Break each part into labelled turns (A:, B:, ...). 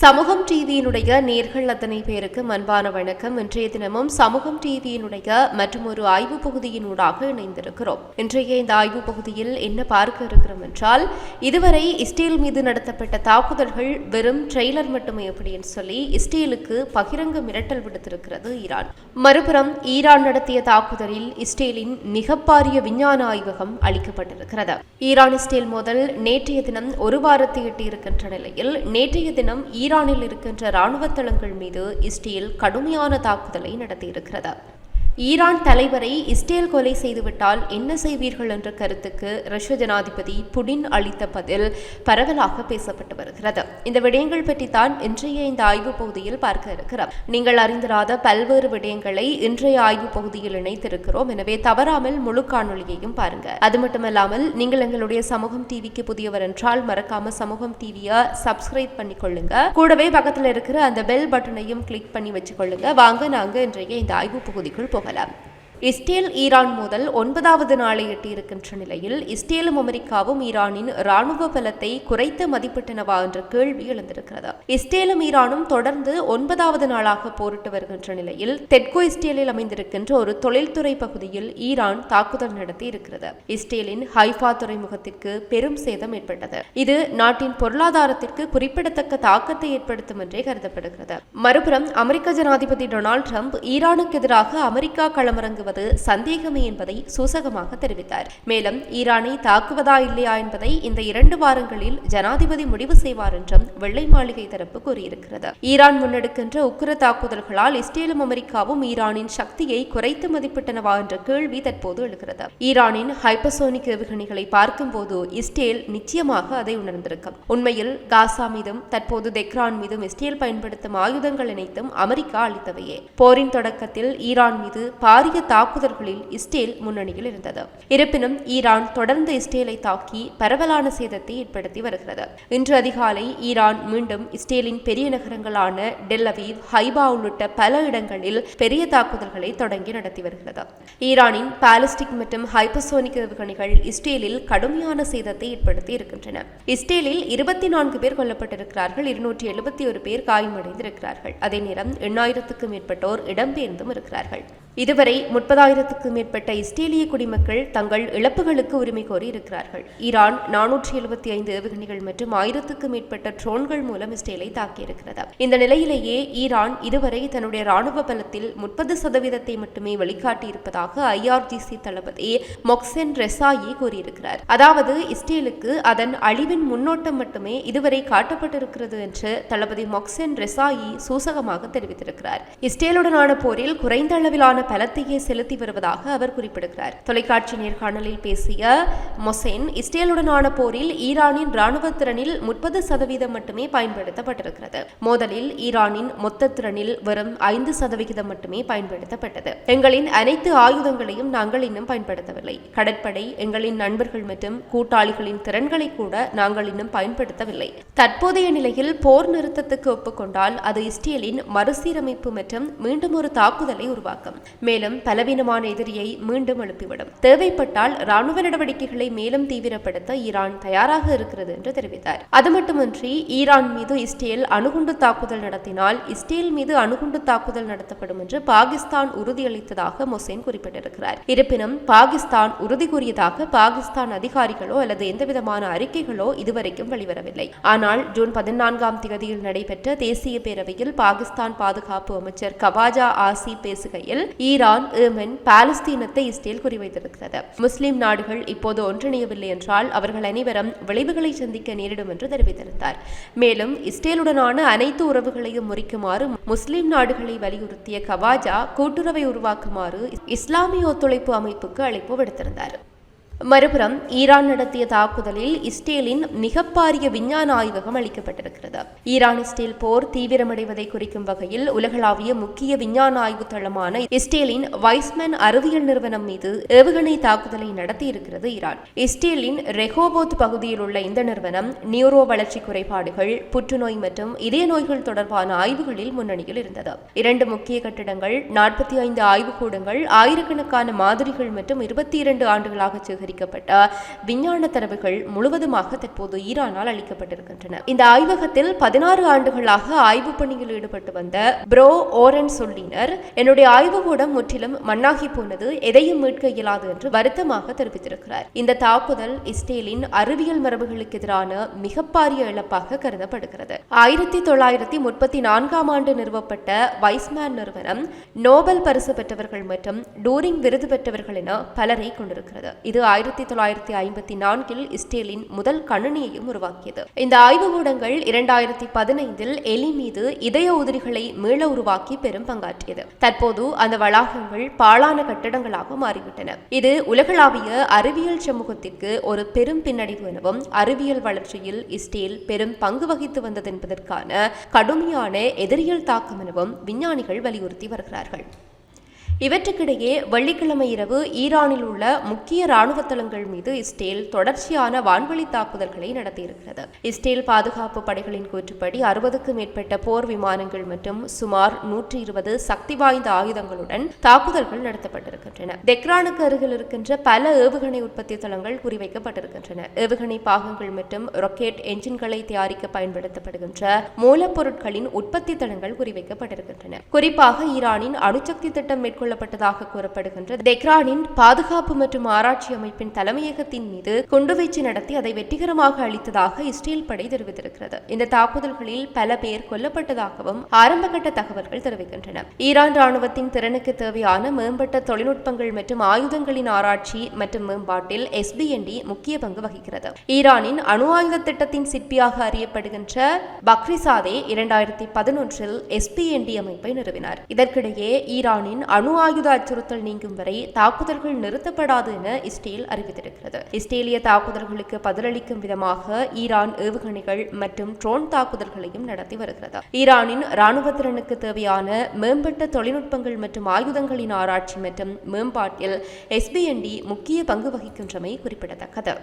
A: சமூகம் டிவியினுடைய நேர்கள் அத்தனை பேருக்கு அன்பான வணக்கம். இன்றைய தினமும் சமூகம் டிவியினுடைய மற்றும் ஒரு ஆய்வு பகுதியினூடாக இணைந்திருக்கிறோம். இன்றைய இந்த ஆய்வு பகுதியில் என்ன பார்க்க இருக்கிறோம் என்றால் இதுவரை இஸ்ரேல் மீது நடத்தப்பட்ட தாக்குதல்கள் வெறும் ட்ரெய்லர் மட்டுமே அப்படின்னு சொல்லி இஸ்ரேலுக்கு பகிரங்க மிரட்டல் விடுத்திருக்கிறது ஈரான். மறுபுறம் ஈரான் நடத்திய தாக்குதலில் இஸ்ரேலின் மிகப்பாரிய விஞ்ஞான ஆய்வகம் அளிக்கப்பட்டிருக்கிறது. ஈரான் இஸ்ரேல் மோதல் நேற்றைய தினம் ஒரு வாரத்தை எட்டியிருக்கின்ற நிலையில் நேற்றைய தினம் ஈரானில் இருக்கின்ற இராணுவ தளங்கள் மீது இஸ்ரேல் கடுமையான தாக்குதலை நடத்தியிருக்கிறது. ஈரான் தலைவரை இஸ்ரேல் கொலை செய்துவிட்டால் என்ன செய்வீர்கள் என்ற கருத்துக்கு ரஷ்ய ஜனாதிபதி புடின் அளித்த பதில் பரவலாக பேசப்பட்டு வருகிறது. இந்த விடயங்கள் பற்றி தான் இன்றைய இந்த ஆய்வு பகுதியில் பார்க்க இருக்கிறோம். நீங்கள் அறிந்திராத பல்வேறு விடயங்களை இன்றைய ஆய்வு பகுதியில் இணைத்திருக்கிறோம். எனவே தவறாமல் முழு காணொலியையும் பாருங்க. அது மட்டுமல்லாமல் நீங்கள் எங்களுடைய சமூகம் டிவிக்கு புதியவர் என்றால் மறக்காம சமூகம் டிவியை சப்ஸ்கிரைப் பண்ணிக்கொள்ளுங்க கூடவே பக்கத்தில் இருக்கிற அந்த பெல் பட்டனையும் கிளிக் பண்ணி வச்சுக்கொள்ளுங்க வாங்க நாங்க இன்றைய இந்த ஆய்வு பகுதிக்குள் malam. இஸ்ரேல் ஈரான் மோதல் ஒன்பதாவது நாளை எட்டியிருக்கின்ற நிலையில் இஸ்ரேலும் அமெரிக்காவும் ஈரானின் ராணுவ பலத்தை குறைத்து மதிப்பிட்டனவா என்ற கேள்வி எழுந்திருக்கிறது. இஸ்ரேலும் ஈரானும் தொடர்ந்து ஒன்பதாவது நாளாக போரிட்டு வருகின்ற நிலையில் தெற்கு இஸ்ரேலில் அமைந்திருக்கின்ற ஒரு தொழில்துறை பகுதியில் ஈரான் தாக்குதல் நடத்தி இருக்கிறது இஸ்ரேலின் ஹைஃபா துறைமுகத்திற்கு பெரும் சேதம் ஏற்பட்டது. இது நாட்டின் பொருளாதாரத்திற்கு குறிப்பிடத்தக்க தாக்கத்தை ஏற்படுத்தும் என்றே கருதப்படுகிறது. மறுபுறம் அமெரிக்க ஜனாதிபதி டொனால்டு ட்ரம்ப் ஈரானுக்கு எதிராக அமெரிக்கா களமிறங்குவது சந்தேகமே என்பதை சூசகமாக தெரிவித்தார். மேலும் ஈரானை தாக்குவதா இல்லையா என்பதை இந்த இரண்டு வாரங்களில் ஜனாதிபதி முடிவு செய்வார் என்றும் வெள்ளை மாளிகை தரப்பு கூறியிருக்கிறது. ஈரான் முன்னெடுக்கின்ற உக்கிர தாக்குதல்களால் இஸ்ரேலும் அமெரிக்காவும் ஈரானின் சக்தியை குறைத்து மதிப்பிட்டனவா என்ற கேள்வி தற்போது எழுகிறது. ஈரானின் ஹைப்பசோனிக் ஏவுகணைகளை பார்க்கும்போது இஸ்ரேல் நிச்சயமாக அதை உணர்ந்திருக்கும். உண்மையில் காசா மீதும் தற்போது தெக்ரான் மீதும் இஸ்ரேல் பயன்படுத்தும் ஆயுதங்கள் அனைத்தும் அமெரிக்கா அளித்தவையே. போரின் தொடக்கத்தில் ஈரான் மீது பாரிய தாக்குதல்களில் இஸ்ரேல் முன்னணியில் இருந்தது. இருப்பினும் ஈரான் தொடர்ந்து இஸ்ரேலை தாக்கி பரவலான சேதத்தை ஏற்படுத்தி வருகிறது. இன்று அதிகாலை ஈரான் மீண்டும் இஸ்ரேலின் பெரிய நகரங்களான டெல்லவீவ் ஹைபா உள்ளிட்ட பல இடங்களில் பெரிய தாக்குதல்களை தொடங்கி நடத்தி வருகிறது. ஈரானின் பாலிஸ்டிக் மற்றும் ஹைப்பசோனிக் ஏவுகணைகள் இஸ்ரேலில் கடுமையான சேதத்தை ஏற்படுத்தி இருக்கின்றன. இஸ்ரேலில் இருபத்தி நான்கு பேர் கொல்லப்பட்டிருக்கிறார்கள் இருநூற்றி எழுபத்தி ஒரு பேர் காயமடைந்திருக்கிறார்கள். அதே நேரம் எண்ணாயிரத்துக்கும் மேற்பட்டோர் இடம்பெயர்ந்தும் இருக்கிறார்கள். இதுவரை முப்பதாயிரத்துக்கும் மேற்பட்ட இஸ்ரேலிய குடிமக்கள் தங்கள் இழப்புகளுக்கு உரிமை கோரி இருக்கிறார்கள் ஈரான் நானூற்றி எழுபத்தி ஐந்து ஏவுகணைகள் மற்றும் ஆயிரத்துக்கும் மேற்பட்ட ட்ரோன்கள் மூலம் இஸ்ரேலை தாக்கியிருக்கிறது. இந்த நிலையிலேயே ஈரான் இதுவரை தன்னுடைய ராணுவ பலத்தில் முப்பது சதவீதத்தை மட்டுமே வெளிக்காட்டியிருப்பதாக ஐஆர்ஜிசி தளபதி மொக்சென் ரெசாயி கூறியிருக்கிறார். அதாவது இஸ்ரேலுக்கு அதன் அழிவின் முன்னோட்டம் மட்டுமே இதுவரை காட்டப்பட்டிருக்கிறது என்று தளபதி மொக்சென் ரெசாயி சூசகமாக தெரிவித்திருக்கிறார். இஸ்ரேலுடனான போரில் குறைந்த அளவிலான பலத்தையே செலுத்தி வருவதாக அவர் குறிப்பிடுகிறார். தொலைக்காட்சி நேர்காணலில் பேசிய மொசேன் இஸ்ரேலுடனான போரில் ஈரானின் ராணுவ திறனில் முப்பது சதவீதம் மட்டுமே பயன்படுத்தப்பட்டிருக்கிறது. மோதலில் ஈரானின் மொத்த திறனில் வெறும் ஐந்து சதவிகிதம் மட்டுமே பயன்படுத்தப்பட்டது. எங்களின் அனைத்து ஆயுதங்களையும் நாங்கள் இன்னும் பயன்படுத்தவில்லை. கடற்படை எங்களின் நண்பர்கள் மற்றும் கூட்டாளிகளின் திறன்களை கூட நாங்கள் இன்னும் பயன்படுத்தவில்லை. தற்போதைய நிலையில் போர் நிறுத்தத்துக்கு ஒப்புக்கொண்டால் அது இஸ்ரேலின் மறுசீரமைப்பு மற்றும் மீண்டும் ஒரு தாக்குதலை உருவாக்கும். மேலும் பலவீனமான எதிரியை மீண்டும் எழுப்பிவிடும் தேவைப்பட்டால் ராணுவ நடவடிக்கைகளை மேலும் தீவிரப்படுத்த ஈரான் தயாராக இருக்கிறது என்று தெரிவித்தார். அது மட்டுமின்றி ஈரான் மீது இஸ்ரேல் அணுகுண்டு தாக்குதல் நடத்தினால் இஸ்ரேல் மீது அணுகுண்டு தாக்குதல் நடத்தப்படும் என்று பாகிஸ்தான் உறுதியளித்ததாக மொசேன் குறிப்பிட்டிருக்கிறார். இருப்பினும் பாகிஸ்தான் உறுதி கூறியதாக பாகிஸ்தான் அதிகாரிகளோ அல்லது எந்தவிதமான அறிக்கைகளோ இதுவரைக்கும் வெளிவரவில்லை. ஆனால் ஜூன் பதினான்காம் தேதியில் நடைபெற்ற தேசிய பேரவையில் பாகிஸ்தான் பாதுகாப்பு அமைச்சர் கவாஜா ஆசி பேசுகையில் ஈரான் ஏமன் பாலஸ்தீனத்தை இஸ்ரேல் குறிவைத்திருக்கிறது. முஸ்லிம் நாடுகள் இப்போது ஒன்றிணையவில்லை என்றால் அவர்கள் அனைவரும் விளைவுகளை சந்திக்க நேரிடும் என்று தெரிவித்திருந்தார். மேலும் இஸ்ரேலுடனான அனைத்து உறவுகளையும் முறிக்குமாறு முஸ்லிம் நாடுகளை வலியுறுத்திய கவாஜா கூட்டுறவை உருவாக்குமாறு இஸ்லாமிய ஒத்துழைப்பு அமைப்புக்கு அழைப்பு விடுத்திருந்தார். மறுபுறம் ஈரான் நடத்திய தாக்குதலில் இஸ்ரேலின் மிகப்பாரிய விஞ்ஞான ஆய்வகம் அளிக்கப்பட்டிருக்கிறது. ஈரான் இஸ்ரேல் போர் தீவிரமடைவதை குறிக்கும் வகையில் உலகளாவிய முக்கிய விஞ்ஞான ஆய்வு தளமான இஸ்ரேலின் வைஸ்மேன் அறிவியல் நிறுவனம் மீது ஏவுகணை தாக்குதலை நடத்தியிருக்கிறது ஈரான். இஸ்ரேலின் ரெஹோபோத் பகுதியில் உள்ள இந்த நிறுவனம் நியூரோ வளர்ச்சி குறைபாடுகள் புற்றுநோய் மற்றும் இதய நோய்கள் தொடர்பான ஆய்வுகளில் முன்னணியில் இருந்தது. இரண்டு முக்கிய கட்டிடங்கள் நாற்பத்தி ஐந்து ஆய்வுக்கூடங்கள் ஆயிரக்கணக்கான மாதிரிகள் மற்றும் இருபத்தி இரண்டு ஆண்டுகளாக சேகரிக்கப்பட்ட விஞ்ஞான தரவுகள் முழுவதுமாக தற்போது ஈரானால் அளிக்கப்பட்டிருக்கின்றன இந்த ஆய்வகத்தில் பதினாறு ஆண்டுகளாக ஆய்வு பணியில் ஈடுபட்டு வந்த ப்ரோ ஓரன் சொல்லினர் என்னுடைய ஆய்வுகூடம் முற்றிலும் மண்ணாகி போனது எதையும் மீட்க இயலாது என்று வருத்தமாக தெரிவித்திருக்கிறார். இந்த தாக்குதல் இஸ்ரேலின் அறிவியல் மரபுகளுக்கு எதிரான மிக பாரிய இழப்பாக கருதப்படுகிறது. ஆயிரத்தி தொள்ளாயிரத்தி முப்பத்தி நான்காம் ஆண்டு நிறுவப்பட்ட வைஸ்மேன் நிறுவனம் நோபல் பரிசு பெற்றவர்கள் மற்றும் டூரிங் விருது பெற்றவர்கள் என பலரை கொண்டிருக்கிறது. இது ஆயிரத்தி தொள்ளாயிரத்தி ஐம்பத்தி நான்கில் இஸ்ரேலின் முதல் கணினியையும் உருவாக்கியது. இந்த ஆய்வுகூடங்கள் இரண்டாயிரத்தி பதினைந்தில் எலி மீது இதய உதிரிகளை மீள உருவாக்கி பெரும் பங்காற்றியது. தற்போது அந்த வளாகங்கள் பாழான கட்டடங்களாக மாறிவிட்டன. இது உலகளாவிய அறிவியல் சமூகத்திற்கு ஒரு பெரும் பின்னடைவு எனவும் அறிவியல் வளர்ச்சியில் இஸ்ரேல் பெரும் பங்கு வகித்து வந்தது என்பதற்கான கடுமையான எதிரியல் தாக்கம் எனவும் விஞ்ஞானிகள் வலியுறுத்தி வருகிறார்கள். இவற்றுக்கிடையே வெள்ளிக்கிழமை இரவு ஈரானில் உள்ள முக்கிய ராணுவ தளங்கள் மீது இஸ்ரேல் தொடர்ச்சியான வான்வழி தாக்குதல்களை நடத்தியிருக்கிறது. இஸ்ரேல் பாதுகாப்பு படைகளின் கூற்றுப்படி அறுபதுக்கும் மேற்பட்ட போர் விமானங்கள் மற்றும் சுமார் நூற்றி இருபது சக்தி வாய்ந்த ஆயுதங்களுடன் தாக்குதல்கள் நடத்தப்பட்டிருக்கின்றன. தெக்ரானுக்கு அருகில் இருக்கின்ற பல ஏவுகணை உற்பத்தி தளங்கள் குறிவைக்கப்பட்டிருக்கின்றன. ஏவுகணை பாகங்கள் மற்றும் ராக்கெட் என்ஜின்களை தயாரிக்க பயன்படுத்தப்படுகின்ற மூலப்பொருட்களின் உற்பத்தி தளங்கள் குறிவைக்கப்பட்டிருக்கின்றன. குறிப்பாக ஈரானின் அணுசக்தி திட்டம் மேற்கொள்ள கொள்ளப்பட்டதாக கூறப்படுகின்ற தெக்ரானின் பாதுகாப்பு மற்றும் ஆராய்ச்சி அமைப்பின் தலைமையகத்தின் மீது குண்டுவீச்சு நடத்தி அதை வெற்றிகரமாக அளித்ததாக இஸ்ரேல் படை தெரிவித்திருக்கிறது. இந்த தாக்குதல்களில் பல பேர் கொல்லப்பட்டதாகவும் ஆரம்பகட்ட தகவல்கள் தெரிவிக்கின்றன. ஈரான் ராணுவத்தின் திறனுக்கு தேவையான மேம்பட்ட தொழில்நுட்பங்கள் மற்றும் ஆயுதங்களின் ஆராய்ச்சி மற்றும் மேம்பாட்டில் எஸ்பிஎன்டி முக்கிய பங்கு வகிக்கிறது. ஈரானின் அணு ஆயுத திட்டத்தின் சிற்பியாக அறியப்படுகின்ற பக்ரிசாதே இரண்டாயிரத்தி பதினொன்றில் எஸ்பிஎன்டி அமைப்பை நிறுவினார். இதற்கிடையே ஈரானின் அணு ஆயுத அச்சுறுத்தல் நீங்கும் வரை தாக்குதல்கள் நிறுத்தப்படாது என இஸ்ரேல் அறிவித்திருக்கிறது. இஸ்ரேலிய தாக்குதல்களுக்கு பதிலளிக்கும் விதமாக ஈரான் ஏவுகணைகள் மற்றும் ட்ரோன் தாக்குதல்களையும் நடத்தி வருகிறது. ஈரானின் ராணுவ திறனுக்கு தேவையான மேம்பட்ட தொழில்நுட்பங்கள் மற்றும் ஆயுதங்களின் ஆராய்ச்சி மற்றும் மேம்பாட்டில் எஸ்பிஎன்டி முக்கிய பங்கு வகிக்கின்றமை குறிப்பிடத்தக்கது.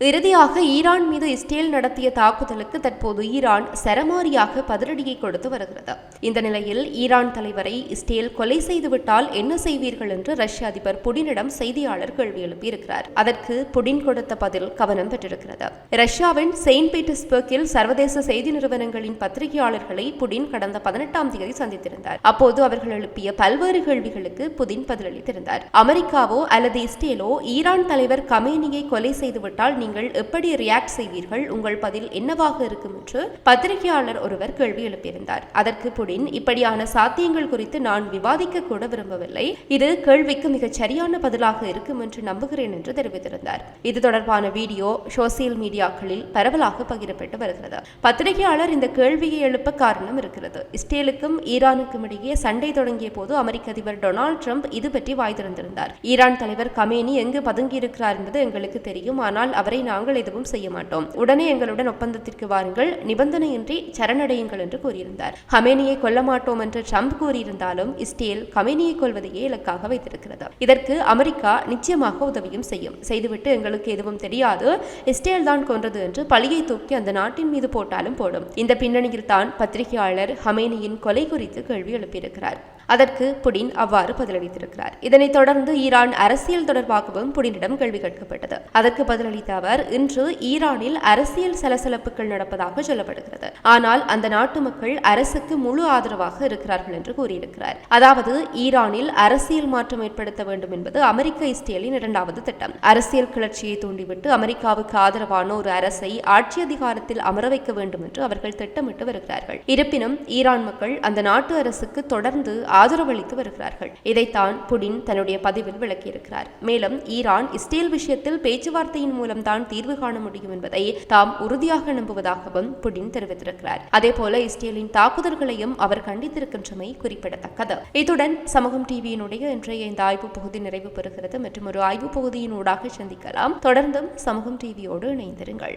A: இறுதியாக ஈரான் மீது இஸ்ரேல் நடத்திய தாக்குதலுக்கு தற்போது ஈரான் சரமாரியாக பதிலடியை கொடுத்து வருகிறது. இந்த நிலையில் ஈரான் தலைவரை இஸ்ரேல் கொலை செய்துவிட்டால் என்ன செய்வீர்கள் என்று ரஷ்ய அதிபர் புடினிடம் செய்தியாளர் கேள்வி எழுப்பியிருக்கிறார். அதற்கு புடின் கொடுத்த பதில் கவனம் பெற்றிருக்கிறது. ரஷ்யாவின் செயின்ட் பீட்டர்ஸ்பர்க்கில் சர்வதேச செய்தி நிறுவனங்களின் பத்திரிகையாளர்களை புடின் கடந்த பதினெட்டாம் தேதி சந்தித்திருந்தார். அப்போது அவர்கள் எழுப்பிய பல்வேறு கேள்விகளுக்கு புதின் பதிலளித்திருந்தார். அமெரிக்காவோ அல்லது இஸ்ரேலோ ஈரான் தலைவர் கமேனியை கொலை செய்துவிட்டால் நீங்கள் எப்படி ரியாக்ட் செய்வீர்கள்? உங்கள் பதில் என்னவாக இருக்கும் என்று பத்திரிகையாளர் ஒருவர் கேள்வி எழுப்பியிருந்தார். அதற்கு புடின் இப்படியான சாத்தியங்கள் குறித்து நான் விவாதிக்க கூட விரும்பவில்லை. இது கேள்விக்கு மிகச் சரியான பதிலாக இருக்கும் என்று நம்புகிறேன் என்று தெரிவித்திருந்தார். இது தொடர்பான வீடியோ சோசியல் மீடியாக்களில் பரவலாக பகிரப்பட்டு வருகிறது. பத்திரிகையாளர் இந்த கேள்வியை எழுப்ப காரணம் இருக்கிறது. இஸ்ரேலுக்கும் ஈரானுக்கும் இடையே சண்டை தொடங்கிய போது அமெரிக்க அதிபர் டொனால்டு ட்ரம்ப் இது பற்றி வாய் திறந்திருந்தார் ஈரான் தலைவர் கமேனி எங்கு பதுங்கியிருக்கிறார் என்பது எங்களுக்கு தெரியும். ஆனால் அவரை நாங்கள் எதுவும் செய்ய மாட்டோம். உடனே எங்களுடன் ஒப்பந்தத்திற்கு வாருங்கள். நிபந்தனையின்றி சரணடையுங்கள் என்று கூறியிருந்தார். ஹமேனியை கொல்ல மாட்டோம் என்று ட்ரம்ப் கூறியிருந்தாலும் இஸ்ரேல் ஹமேனியை கொள்வதையே இலக்காக வைத்திருக்கிறது. இதற்கு அமெரிக்கா நிச்சயமாக உதவியும் செய்யும். செய்துவிட்டு எங்களுக்கு எதுவும் தெரியாது. இஸ்ரேல் தான் கொன்றது என்று பழியை தூக்கி அந்த நாட்டின் மீது போட்டாலும் போடும். இந்த பின்னணியில் தான் பத்திரிகையாளர் ஹமேனியின் கொலை குறித்து கேள்வி எழுப்பியிருக்கிறார். அதற்கு புடின் அவ்வாறு பதிலளித்திருக்கிறார். இதனைத் தொடர்ந்து ஈரான் அரசியல் தொடர்பாகவும் புடினிடம் கேள்வி கேட்கப்பட்டது. அதற்கு பதிலளித்த அவர் இன்று ஈரானில் அரசியல் சலசலப்புகள் நடப்பதாக சொல்லப்படுகிறது. ஆனால் அந்த நாட்டு மக்கள் அரசுக்கு முழு ஆதரவாக இருக்கிறார்கள் என்று கூறியிருக்கிறார். அதாவது ஈரானில் அரசியல் மாற்றம் ஏற்படுத்த வேண்டும் என்பது அமெரிக்க இஸ்ரேலின் இரண்டாவது திட்டம். அரசியல் கிளர்ச்சியை தூண்டிவிட்டு அமெரிக்காவுக்கு ஆதரவான ஒரு அரசை ஆட்சி அதிகாரத்தில் அமர வைக்க வேண்டும் என்று அவர்கள் திட்டமிட்டு வருகிறார்கள். இருப்பினும் ஈரான் மக்கள் அந்த நாட்டு அரசுக்கு தொடர்ந்து ஆதரவளித்து வருகிறார்கள். இதைத்தான் புடின் தன்னுடைய பதிவில் விளக்கியிருக்கிறார். மேலும் ஈரான் இஸ்ரேல் விஷயத்தில் பேச்சுவார்த்தையின் மூலம்தான் தீர்வு காண முடியும் என்பதை தாம் உறுதியாக நம்புவதாகவும் புடின் தெரிவித்திருக்கிறார். அதேபோல இஸ்ரேலின் தாக்குதல்களையும் அவர் கண்டித்திருக்கின்றமை குறிப்பிடத்தக்கது. இத்துடன் சமூகம் டிவியினுடைய இன்றைய இந்த ஆய்வு பகுதி நிறைவு பெறுகிறது. மற்றும் ஒரு ஆய்வு பகுதியின் ஊடாக சந்திக்கலாம். தொடர்ந்தும் சமூகம் டிவியோடு இணைந்திருங்கள்.